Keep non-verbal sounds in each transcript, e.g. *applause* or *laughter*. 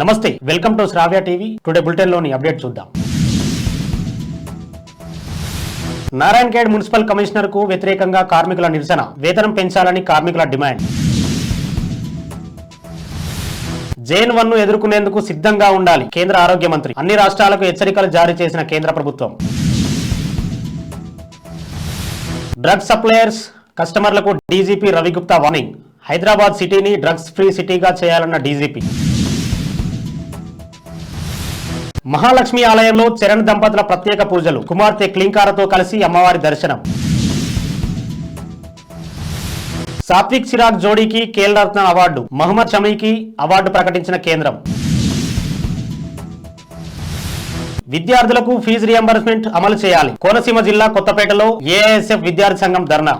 నమస్తే welcome to Sravya TV. Today బులెటిన్లోని update చూద్దాం. Narayankhed municipal కమిషనర్కు వ్యతిరేకంగా కార్మికుల నిరసన. వేతనం పెంచాలని కార్మికుల డిమాండ్. జేన్ వన్ను ఎదుర్కొనేందుకు సిద్ధంగా ఉండాలి కేంద్ర ఆరోగ్య మంత్రి. అన్ని రాష్ట్రాలకు హెచ్చరికలు జారీ చేసిన కేంద్ర ప్రభుత్వం. డ్రగ్స్ సప్లయర్స్ కస్టమర్లకు డీజీపీ రవిగుప్తా వార్నింగ్. హైదరాబాద్ సిటీని డ్రగ్స్ ఫ్రీ సిటీగా చేయాలన్న డీజీపీ. మహాలక్ష్మి ఆలయంలో చరణ్ దంపతుల ప్రత్యేక పూజలు. కుమార్తె క్లింకారతో కలిసి అమ్మవారి దర్శనం. సాత్విక్ చిరాగ్ జోడీకి రత్న అవార్డు. మహమ్మద్ షమీకి అవార్డు ప్రకటించిన కేంద్రం. విద్యార్థులకు ఫీజు రియంబర్స్మెంట్ అమలు చేయాలి. కోనసీమ జిల్లా కొత్తపేటలో ఏఐఎస్ఎఫ్ విద్యార్థి సంఘం ధర్నా.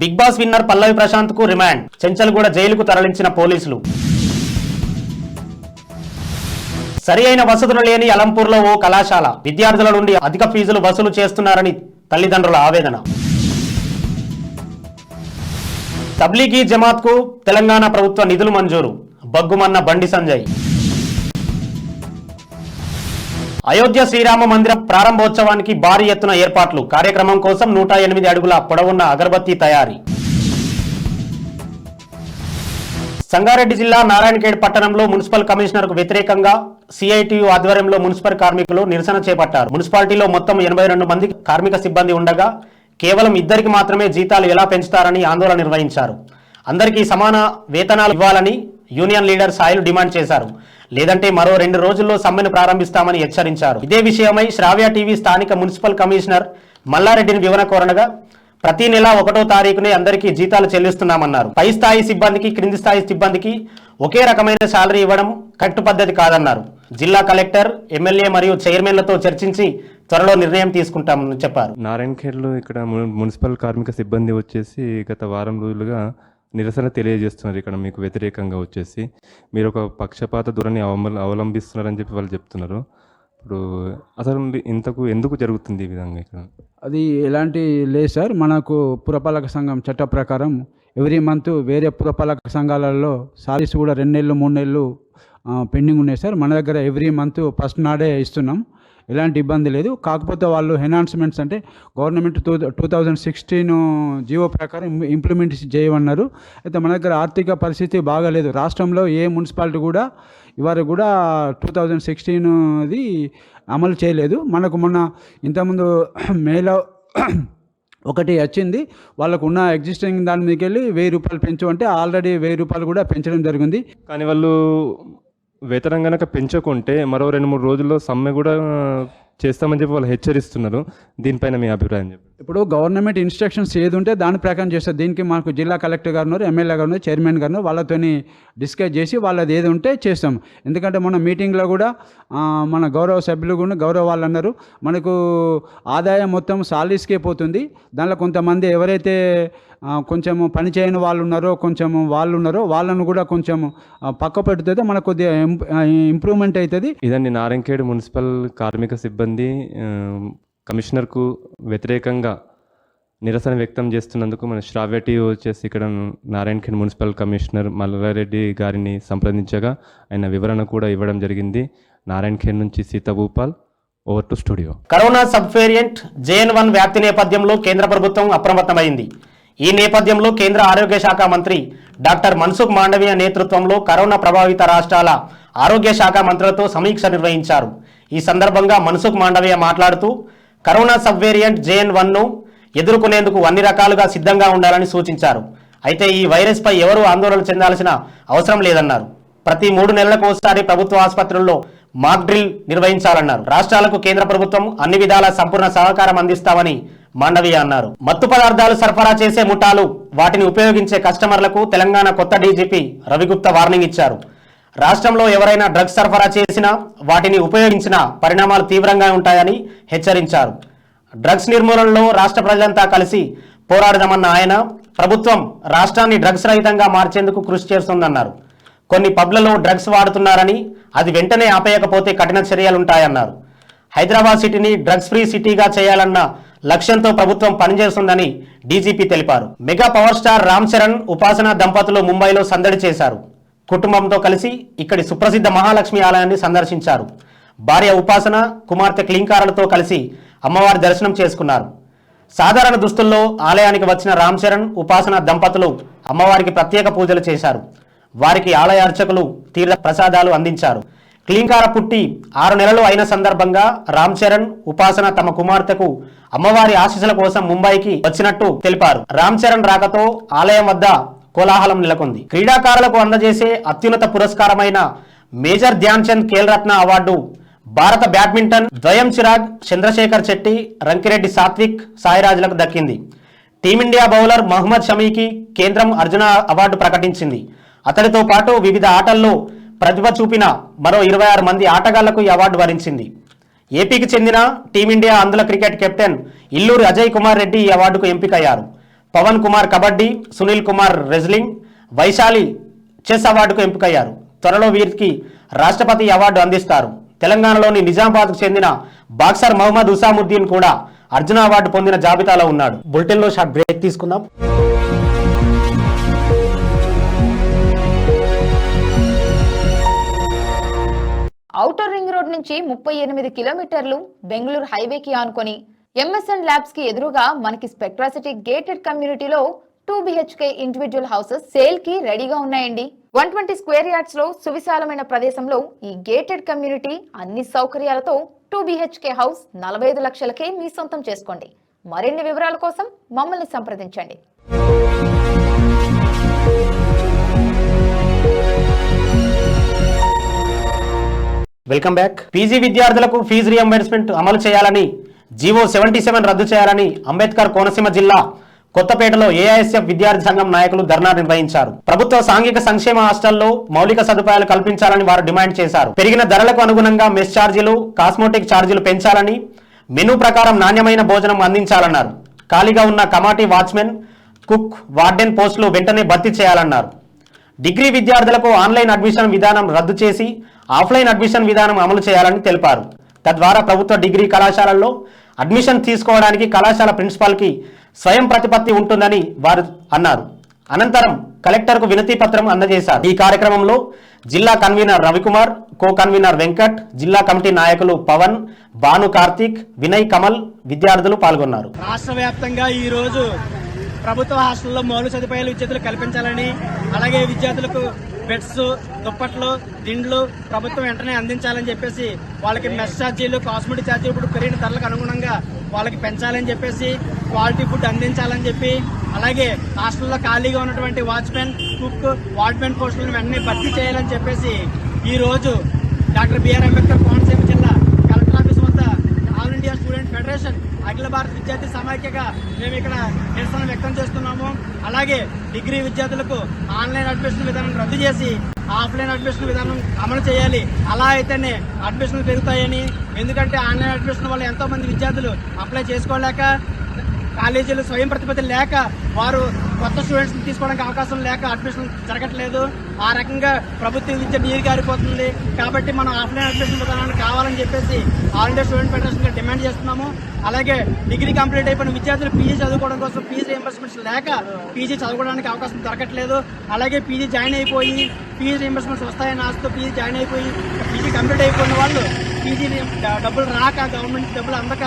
బిగ్ బాస్ విన్నర్ పల్లవి ప్రశాంత్కు రిమాండ్. చెంచల్గూడ జైలుకు తరలించిన పోలీసులు. సరి అయిన వసతులు లేని అలంపూర్లో ఓ కళాశాల. విద్యార్థుల నుండి అధిక ఫీజులు వసూలు చేస్తున్నారని తల్లిదండ్రుల ఆవేదన. తబ్లీగీ జమాత్కు తెలంగాణ ప్రభుత్వ నిధులు మంజూరు. బగ్గుమన్న బండి సంజయ్. అయోధ్య శ్రీరామ మందిరం ప్రారంభోత్సవానికి భారీ ఎత్తున ఏర్పాట్లు. కార్యక్రమం కోసం నూట ఎనిమిది అడుగుల పొడవున్న అగరబత్తి తయారీ. సంగారెడ్డి జిల్లా నారాయణఖేడ్ పట్టణంలో మున్సిపల్ కమిషనర్కు వ్యతిరేకంగా సిఐటియు ఆధ్వర్యంలో మున్సిపల్ కార్మికులు నిరసన చేపట్టారు. మున్సిపాలిటీలో మొత్తం ఎనభై రెండు మంది కార్మిక సిబ్బంది ఉండగా కేవలం ఇద్దరికి మాత్రమే జీతాలు ఎలా పెంచుతారని ఆందోళన నిర్వహించారు. అందరికీ సమాన వేతనాలు ఇవ్వాలని యూనియన్ లీడర్ సాయిలు డిమాండ్ చేశారు. లేదంటే మరో రెండు రోజుల్లో సమ్మెను ప్రారంభిస్తామని హెచ్చరించారు. ఇదే విషయమై శ్రావ్య టీవీ స్థానిక మున్సిపల్ కమిషనర్ మల్లారెడ్డిని వివరణ కోరనగా ప్రతి నెల ఒకటో తారీఖునే అందరికీ జీతాలు చెల్లిస్తున్నామన్నారు. పై స్థాయి సిబ్బందికి క్రింది స్థాయి సిబ్బందికి ఒకే రకమైన శాలరీ ఇవ్వడం కరెక్ట్ పద్ధతి కాదన్నారు. జిల్లా కలెక్టర్ ఎమ్మెల్యే మరియు చైర్మన్లతో చర్చించి త్వరలో నిర్ణయం తీసుకుంటామని చెప్పారు. నారాయణఖేడ్లో ఇక్కడ మున్సిపల్ కార్మిక సిబ్బంది వచ్చేసి గత వారం రోజులుగా నిరసన తెలియజేస్తున్నారు. ఇక్కడ మీకు వ్యతిరేకంగా వచ్చేసి మీరు ఒక పక్షపాత ధోరణి అవలంబిస్తున్నారని చెప్పి వాళ్ళు చెప్తున్నారు. ఇప్పుడు అసలు ఇంతకు ఎందుకు జరుగుతుంది ఈ విధంగా ఇక్కడ? అది ఎలాంటి లేదు సార్. మనకు పురపాలక సంఘం చట్ట ప్రకారం ఎవ్రీ మంత్ వేరే పురపాలక సంఘాలలో సారీస్ కూడా రెండు నెలలు మూడు నెలలు పెండింగ్ ఉన్నాయి సార్. మన దగ్గర ఎవ్రీ మంత్ ఫస్ట్ నాడే ఇస్తున్నాం. ఎలాంటి ఇబ్బంది లేదు. కాకపోతే వాళ్ళు ఎనాన్స్మెంట్స్ అంటే government two two thousand sixteen GO ప్రకారం ఇంప్లిమెంట్ చేయమన్నారు. అయితే మన దగ్గర ఆర్థిక పరిస్థితి బాగాలేదు. రాష్ట్రంలో ఏ మున్సిపాలిటీ కూడా ఇవారు కూడా టూ థౌజండ్ సిక్స్టీన్ది అమలు చేయలేదు. మనకు మొన్న ఇంతకుముందు *clears throat* మేలో *clears throat* ఒకటి వచ్చింది. వాళ్ళకు ఉన్న ఎగ్జిస్టింగ్ దాని మీదకి వెళ్ళి వెయ్యి రూపాయలు పెంచు అంటే ఆల్రెడీ వెయ్యి రూపాయలు కూడా పెంచడం జరిగింది. కానీ వాళ్ళు వేతనం కనుక పెంచకుంటే మరో రెండు మూడు రోజుల్లో సమ్మె కూడా చేస్తామని చెప్పి వాళ్ళు హెచ్చరిస్తున్నారు. దీనిపైన మీ అభిప్రాయం చెప్పండి. ఇప్పుడు గవర్నమెంట్ ఇన్స్ట్రక్షన్స్ ఏది ఉంటే దాని ప్రకారం చేస్తారు. దీనికి మాకు జిల్లా కలెక్టర్ గారు ఉన్నారు ఎమ్మెల్యే గారు ఉన్నారు చైర్మన్ గారు వాళ్ళతో వాళ్ళతోని డిస్కస్ చేసి వాళ్ళది ఏది ఉంటే చేస్తాం. ఎందుకంటే మన మీటింగ్లో కూడా మన గౌరవ సభ్యులు కూడా గౌరవ వాళ్ళు అన్నారు మనకు ఆదాయం మొత్తం సాలరీస్కే పోతుంది. దానిలో కొంతమంది ఎవరైతే ఆ, కొంచెం పని చేయని వాళ్ళు ఉన్నారో కొంచెం వాళ్ళు ఉన్నారో వాళ్ళను కూడా కొంచెం ఆ, పక్క పెడుతుంది. మనకు కొద్దిగా ఇంప్రూవ్మెంట్ అవుతుంది ఇదండి నారాయణఖేడ్ మున్సిపల్ కార్మిక సిబ్బంది కమిషనర్కు వ్యతిరేకంగా నిరసన వ్యక్తం చేస్తున్నందుకు మన శ్రావ్య టీవీ వచ్చేసి ఇక్కడ నారాయణఖేడ్ మున్సిపల్ కమిషనర్ మల్లారెడ్డి గారిని సంప్రదించగా ఆయన వివరణ కూడా ఇవ్వడం జరిగింది. నారాయణఖేడ్ నుంచి Sitabhupal over to studio. Corona sub variant JN one వ్యాప్తి నేపథ్యంలో కేంద్ర ప్రభుత్వం అప్రమత్తమైంది. ఈ నేపథ్యంలో కేంద్ర ఆరోగ్య శాఖ మంత్రి డాక్టర్ మన్సుఖ్ మాండవీయ నేతృత్వంలో కరోనా ప్రభావిత రాష్ట్రాల ఆరోగ్య శాఖ మంత్రులతో సమీక్ష నిర్వహించారు. ఈ సందర్భంగా మన్సుఖ్ మాండవీయ మాట్లాడుతూ corona sub variant J N ఎదుర్కొనేందుకు అన్ని రకాలుగా సిద్ధంగా ఉండాలని సూచించారు. అయితే ఈ వైరస్పై ఎవరూ ఆందోళన చెందాల్సిన అవసరం లేదన్నారు. ప్రతి మూడు నెలలకు ఒకసారి ప్రభుత్వ ఆసుపత్రుల్లో మాక్ డ్రిల్ నిర్వహించాలన్నారు. రాష్ట్రాలకు కేంద్ర ప్రభుత్వం అన్ని విధాల సంపూర్ణ సహకారం అందిస్తామని మాండవీయ అన్నారు. మత్తు పదార్థాలు సరఫరా చేసే ముఠాలు వాటిని ఉపయోగించే కస్టమర్లకు తెలంగాణ కొత్త డీజీపీ రవిగుప్త వార్నింగ్ ఇచ్చారు. రాష్ట్రంలో ఎవరైనా డ్రగ్స్ సరఫరా చేసినా వాటిని ఉపయోగించినా పరిణామాలు తీవ్రంగా ఉంటాయని హెచ్చరించారు. డ్రగ్స్ నిర్మూలనలో రాష్ట్ర ప్రజలంతా కలిసి పోరాడదామన్న ఆయన ప్రభుత్వం రాష్ట్రాన్ని డ్రగ్స్ రహితంగా మార్చేందుకు కృషి చేస్తుందన్నారు. కొన్ని పబ్లలో డ్రగ్స్ వాడుతున్నారని అది వెంటనే ఆపేయకపోతే కఠిన చర్యలుంటాయన్నారు. హైదరాబాద్ సిటీని డ్రగ్స్ ఫ్రీ సిటీగా చేయాలన్న లక్ష్యంతో ప్రభుత్వం పనిచేస్తుందని డీజీపీ తెలిపారు. Mega power star Ram Charan Upasana దంపతులు ముంబైలో సందడి చేశారు. కుటుంబంతో కలిసి ఇక్కడి సుప్రసిద్ధ మహాలక్ష్మి ఆలయాన్ని సందర్శించారు. భార్య ఉపాసన కుమార్తె క్లింకారలతో కలిసి అమ్మవారి దర్శనం చేసుకున్నారు. సాధారణ దుస్తుల్లో ఆలయానికి వచ్చిన రామ్ చరణ్ ఉపాసన దంపతులు అమ్మవారికి ప్రత్యేక పూజలు చేశారు. వారికి ఆలయ అర్చకులు తీర్థ ప్రసాదాలు అందించారు. క్లీంకార పుట్టి ఆరు నెలలు అయిన సందర్భంగా రామ్ చరణ్ ఉపాసన తమ కుమార్తెకు అమ్మవారి ఆశీస్సుల కోసం ముంబైకి వచ్చినట్టు తెలిపారు. రామ్ చరణ్ రాకతో ఆలయం వద్ద కోలాహలం నెలకొంది. క్రీడాకారులకు అందజేసే అత్యున్నత పురస్కారమైన మేజర్ ధ్యాన్ చంద్ ఖేల్ రత్న అవార్డు భారత బ్యాడ్మింటన్ ద్వయం చిరాగ్ చంద్రశేఖర్ చెట్టి రంకిరెడ్డి సాత్విక్ సాయిరాజులకు దక్కింది. టీమిండియా బౌలర్ మహమ్మద్ షమీకి కేంద్రం అర్జున అవార్డు ప్రకటించింది. అతడితో పాటు వివిధ ఆటల్లో ప్రతిభ చూపిన మరో ఇరవై ఆరు మంది ఆటగాళ్ళకు ఈ అవార్డు వరించింది. ఏపీకి చెందిన టీమిండియా అందుల క్రికెట్ కెప్టెన్ ఇల్లూరి అజయ్ కుమార్ రెడ్డి ఈ అవార్డుకు ఎంపికయ్యారు. పవన్ కుమార్ కబడ్డీ సునీల్ కుమార్ రెజ్లింగ్ వైశాలి చెస్ అవార్డుకు ఎంపికయ్యారు. త్వరలో వీరికి రాష్ట్రపతి అవార్డు అందిస్తారు. తెలంగాణలోని నిజామాబాద్కు చెందిన బాక్సర్ మహమ్మద్ ఉసాముద్దీన్ కూడా అర్జున అవార్డు పొందిన జాబితాలో ఉన్నాడు. బులెటిన్లో షార్ట్ బ్రేక్ తీసుకుందాం. ఔటర్ రింగ్ రోడ్ నుంచి ముప్పై ఎనిమిది కిలోమీటర్లు బెంగళూరు హైవేకి ఆనుకొని ఎంఎస్ఎన్ ల్యాబ్స్కి ఎదురుగా మనకి స్పెక్ట్రాసిటీ గేటెడ్ కమ్యూనిటీలో టూ బిహెచ్కే ఇండివిజువల్ హౌసెస్ సేల్కి రెడీగా ఉన్నాయండి. వన్ ట్వంటీ స్క్వేర్ యార్డ్స్లో సువిశాలమైన ప్రదేశంలో ఈ గేటెడ్ కమ్యూనిటీ అన్ని సౌకర్యాలతో టూ బిహెచ్కే హౌస్ నలభై ఐదు లక్షలకే మీ సొంతం చేసుకోండి. మరిన్ని వివరాల కోసం మమ్మల్ని సంప్రదించండి. వెల్కమ్ బ్యాక్ పీజీ విద్యార్థులకు ఫీజు రియంబర్స్మెంట్ అమలు చేయాలని జీవో సెవెంటీ సెవెన్ రద్దు చేయాలని అంబేద్కర్ కోనసీమ జిల్లా కొత్తపేటలో ఏఐఎస్ఎఫ్ విద్యార్థి సంఘం నాయకులు ధర్నా నిర్వహించారు. ప్రభుత్వ సాంఘిక సంక్షేమ హాస్టల్లో మౌలిక సదుపాయాలు కల్పించాలని వారు డిమాండ్ చేశారు. పెరిగిన ధరలకు అనుగుణంగా మెస్ ఛార్జీలు కాస్మోటిక్ ఛార్జీలు పెంచాలని మెనూ ప్రకారం నాణ్యమైన భోజనం అందించాలన్నారు. ఖాళీగా ఉన్న కమాటీ వాచ్మెన్ కుక్ వార్డెన్ పోస్టులు వెంటనే భర్తీ చేయాలన్నారు. డిగ్రీ విద్యార్థులకు ఆన్లైన్ అడ్మిషన్ విధానం రద్దు చేసి ఆఫ్లైన్ అడ్మిషన్ విధానం అమలు చేయాలని తెలిపారు. తద్వారా ప్రభుత్వ డిగ్రీ కళాశాలల్లో అడ్మిషన్ తీసుకోవడానికి కళాశాల ప్రిన్సిపాల్కి స్వయం ప్రతిపత్తి ఉంటుందని వారు అన్నారు. అనంతరం కలెక్టర్కు వినతి పత్రం అందజేశారు. ఈ కార్యక్రమంలో జిల్లా convener Ravikumar co convener Venkat జిల్లా కమిటీ నాయకులు పవన్ భాను కార్తీక్ వినయ్ కమల్ విద్యార్థులు పాల్గొన్నారు. రాష్ట్ర వ్యాప్తంగా ఈ రోజు ప్రభుత్వ హాస్టల్లో మౌలిక సదుపాయాలు విద్యార్థులు కల్పించాలని అలాగే విద్యార్థులకు బెడ్స్ దుప్పట్లు దిండ్లు ప్రభుత్వం వెంటనే అందించాలని చెప్పేసి వాళ్ళకి మెస్ ఛార్జీలు కాస్మెటిక్ ఛార్జీలు ఇప్పుడు పెరిగిన ధరలకు అనుగుణంగా వాళ్ళకి పెంచాలని చెప్పేసి క్వాలిటీ ఫుడ్ అందించాలని చెప్పి అలాగే హాస్టల్లో ఖాళీగా ఉన్నటువంటి వాచ్మెన్ కుక్ వార్డ్మెన్ పోస్టులను వెంటనే భర్తీ చేయాలని చెప్పేసి ఈరోజు డాక్టర్ బిఆర్ అంబేద్కర్ కోనసీమ జిల్లా కలెక్టర్ ఆఫీస్ వద్ద ఆల్ ఇండియా స్టూడెంట్ ఫెడరేషన్ అఖిల భారత విద్యార్థి సమాఖ్యగా మేము ఇక్కడ నిరసన వ్యక్తం చేస్తున్నాము. అలాగే డిగ్రీ విద్యార్థులకు ఆన్లైన్ అడ్మిషన్ విధానం రద్దు చేసి ఆఫ్లైన్ అడ్మిషన్ విధానం అమలు చేయాలి. అలా అయితేనే అడ్మిషన్లు పెరుగుతాయని. ఎందుకంటే ఆన్లైన్ అడ్మిషన్ వల్ల ఎంతో మంది విద్యార్థులు అప్లై చేసుకోలేక కాలేజీలు స్వయం ప్రతిపత్తి లేక వారు కొత్త స్టూడెంట్స్ తీసుకోవడానికి అవకాశం లేక అడ్మిషన్ జరగట్లేదు. ఆ రకంగా ప్రభుత్వం విద్య నీరు గారిపోతుంది కాబట్టి మనం ఆఫ్లైన్ అడ్మిషన్ విధానాన్ని కావాలని చెప్పేసి all India student federation demand చేస్తున్నాము. అలాగే డిగ్రీ కంప్లీట్ అయిపోయిన విద్యార్థులు పీజీ చదువుకోవడం కోసం పీజీ రీఎంబర్స్మెంట్స్ లేక పీజీ చదువుకోవడానికి అవకాశం దొరకట్లేదు. అలాగే పీజీ జాయిన్ అయిపోయి పీజీ రీఎంబర్స్మెంట్స్ వస్తాయని ఆశతో పీజీ జాయిన్ అయిపోయి పీజీ కంప్లీట్ అయిపోయిన వాళ్ళు పీజీ డబ్బులు రాక గవర్నమెంట్ డబ్బులు అందక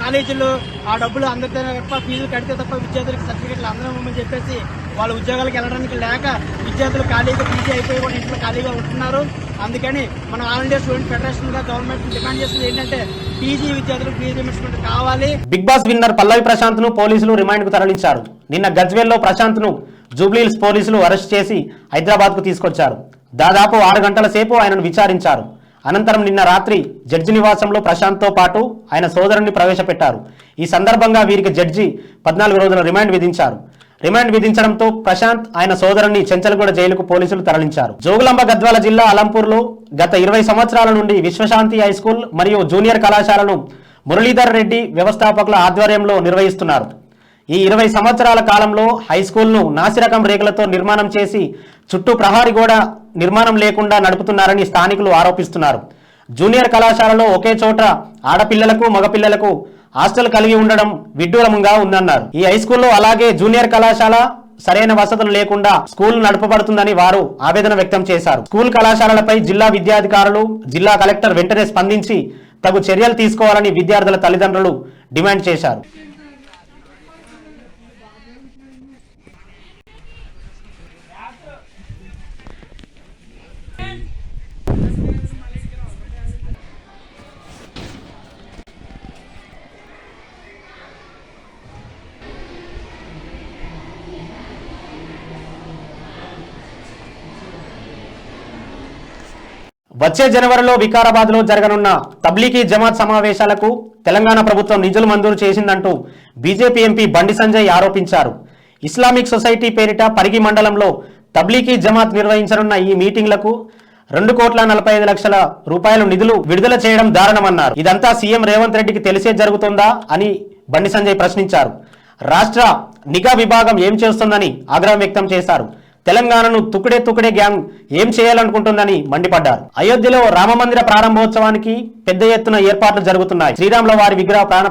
కాలేజీలు ఆ డబ్బులు అందరితో తప్ప ఫీజులు కడితే తప్ప విద్యార్థులకు సర్టిఫికెట్లు అందరమని చెప్పేసి వాళ్ళ ఉద్యోగాలకు వెళ్ళడానికి లేక విద్యార్థులు ఖాళీగా పీజీ అయిపోయి కూడా ఇంట్లో ఖాళీగా ఉంటున్నారు. అందుకని మనం ఆల్ ఇండియా స్టూడెంట్ ఫెడరేషన్గా గవర్నమెంట్ డిమాండ్ చేస్తుంది ఏంటంటే పీజీ విద్యార్థులకు ఫీజు రిమెంట్స్మెంట్ కావాలి. బిగ్ బాస్ విన్నర్ పల్లవి ప్రశాంత్ను పోలీసులు రిమాండ్కు తరలించారు. నిన్న గజ్వేల్లో ప్రశాంత్ను జూబ్లీహిల్స్ పోలీసులు అరెస్ట్ చేసి హైదరాబాద్కు తీసుకొచ్చారు. దాదాపు ఆరు గంటల సేపు ఆయనను విచారించారు. అనంతరం నిన్న రాత్రి జడ్జి నివాసంలో ప్రశాంత్తో పాటు ఆయన సోదరుని ప్రవేశపెట్టారు. ఈ సందర్భంగా వీరికి జడ్జి పద్నాలుగు రోజుల రిమాండ్ విధించారు. రిమాండ్ విధించడంతో ప్రశాంత్ ఆయన సోదరుని చెంచలగూడ జైలుకు పోలీసులు తరలించారు. జోగులాంబ గద్వాల జిల్లా అలంపూర్లో గత ఇరవై సంవత్సరాల నుండి విశ్వశాంతి హై స్కూల్ మరియు జూనియర్ కళాశాలను మురళీధర్ రెడ్డి వ్యవస్థాపకుల ఆధ్వర్యంలో నిర్వహిస్తున్నారు. ఈ ఇరవై సంవత్సరాల కాలంలో హై స్కూల్ను నాసిరకం రేకులతో నిర్మాణం చేసి చుట్టూ ప్రహారీ గోడ నిర్మాణం లేకుండా నడుపుతున్నారని స్థానికులు ఆరోపిస్తున్నారు. జూనియర్ కళాశాలలో ఒకే చోట ఆడపిల్లలకు మగపిల్లలకు హాస్టల్ కలిగి ఉండడం విడ్డూరముగా ఉందన్నారు. ఈ హై స్కూల్లో అలాగే జూనియర్ కళాశాల సరైన వసతులు లేకుండా స్కూల్ నడపబడుతుందని వారు ఆవేదన వ్యక్తం చేశారు. స్కూల్ కళాశాలలపై జిల్లా విద్యాధికారులు జిల్లా కలెక్టర్ వెంటనే స్పందించి తగు చర్యలు తీసుకోవాలని విద్యార్థుల తల్లిదండ్రులు డిమాండ్ చేశారు. వచ్చే జనవరిలో వికారాబాద్లో జరగనున్న తబ్లీగీ జమాత్ సమావేశాలకు తెలంగాణ ప్రభుత్వం నిధులు మంజూరు చేసిందంటూ బీజేపీ ఎంపీ బండి సంజయ్ ఆరోపించారు. ఇస్లామిక్ సొసైటీ పేరిట పరిగి మండలంలో తబ్లీగీ జమాత్ నిర్వహించనున్న ఈ మీటింగ్లకు రెండు కోట్ల నలభై ఐదు లక్షల రూపాయలు నిధులు విడుదల చేయడం దారుణమన్నారు. ఇదంతా సీఎం రేవంత్ రెడ్డికి తెలిసే జరుగుతుందా అని బండి సంజయ్ ప్రశ్నించారు. రాష్ట్ర నిఘా విభాగం ఏం చేస్తుందని ఆగ్రహం వ్యక్తం చేశారు. తెలంగాణను తుకుడే తుకుడే గ్యాంగ్ ఏం చేయాలనుకుంటుందని మండిపడ్డారు. అయోధ్యలో రామమందిర ప్రారంభోత్సవానికి పెద్ద ఎత్తున ఏర్పాట్లు జరుగుతున్నాయి. శ్రీరాముల వారి విగ్రహ ప్రాణ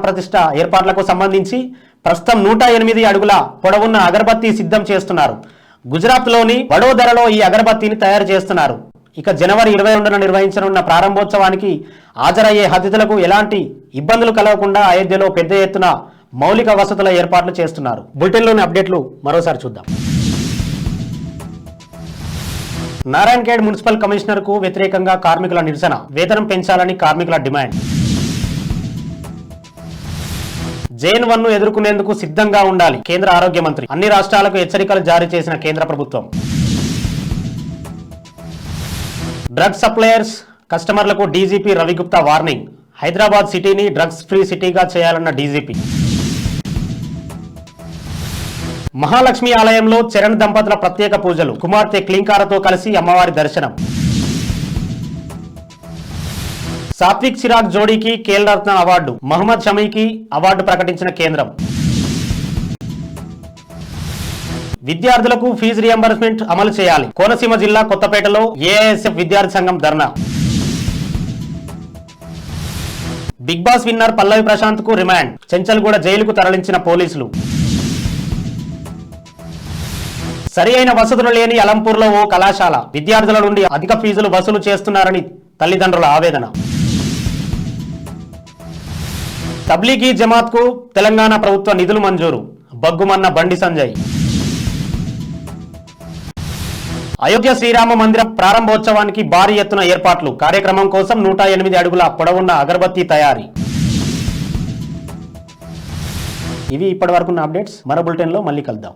ఏర్పాట్లకు సంబంధించి ప్రస్తుతం నూట ఎనిమిది అడుగుల పొడవున్న అగరబత్తి సిద్ధం చేస్తున్నారు. గుజరాత్లోని వడోదరలో ఈ అగరబత్తిని తయారు చేస్తున్నారు. ఇక జనవరి ఇరవై రెండున నిర్వహించనున్న ప్రారంభోత్సవానికి హాజరయ్యే అతిథులకు ఎలాంటి ఇబ్బందులు కలగకుండా అయోధ్యలో పెద్ద ఎత్తున మౌలిక వసతుల ఏర్పాట్లు చేస్తున్నారు. బులెటిన్లోని అప్డేట్లు మరోసారి చూద్దాం. నారాయణఖేడ్ మున్సిపల్ కమిషనర్కు వ్యతిరేకంగా కార్మికుల నిరసన. వేతనం పెంచాలని కార్మికుల డిమాండ్. జైన్ వన్ను ఎదుర్కొనేందుకు సిద్ధంగా ఉండాలి కేంద్ర ఆరోగ్య మంత్రి. అన్ని రాష్ట్రాలకు హెచ్చరికలు జారీ చేసిన కేంద్ర ప్రభుత్వం. డ్రగ్ సప్లయర్స్ కస్టమర్లకు డీజీపీ రవిగుప్తా వార్నింగ్. హైదరాబాద్ సిటీని డ్రగ్స్ ఫ్రీ సిటీగా చేయాలన్న డీజీపీ. మహాలక్ష్మి ఆలయంలో చరణ్ దంపతుల ప్రత్యేక పూజలు. కుమార్తె క్లింకారతో కలిసి అమ్మవారి దర్శనం. సాత్విక్ చిరాగ్ జోడీకి కేల్రత్న అవార్డు. మహమ్మద్ షమీకి అవార్డు ప్రకటించిన కేంద్రం. విద్యార్థులకు ఫీజు రియంబర్స్మెంట్ అమలు చేయాలి. కోనసీమ జిల్లా కొత్తపేటలో ఏఐఎస్ఎఫ్ విద్యార్థి సంఘం ధర్నా. బిగ్ బాస్ విన్నర్ పల్లవి ప్రశాంత్కు రిమాండ్. చెంచల్గూడ జైలుకు తరలించిన పోలీసులు. సరి అయిన వసతులు లేని అలంపూర్లో ఓ కళాశాల. విద్యార్థుల నుండి అధిక ఫీజులు వసూలు చేస్తున్నారని తల్లిదండ్రుల ఆవేదన. తబ్లీగీ జమాత్కు తెలంగాణ ప్రభుత్వ నిధులు మంజూరు. బగ్గుమన్న బండి సంజయ్. అయోధ్య శ్రీరామ మందిరం ప్రారంభోత్సవానికి భారీ ఎత్తున ఏర్పాట్లు. కార్యక్రమం కోసం నూట ఎనిమిది అడుగుల పొడవున్న అగరబత్తి తయారీ. ఇవి ఇప్పటి వరకున్న అప్డేట్స్. మరో బులెటిన్లో మళ్ళీ కలుద్దాం.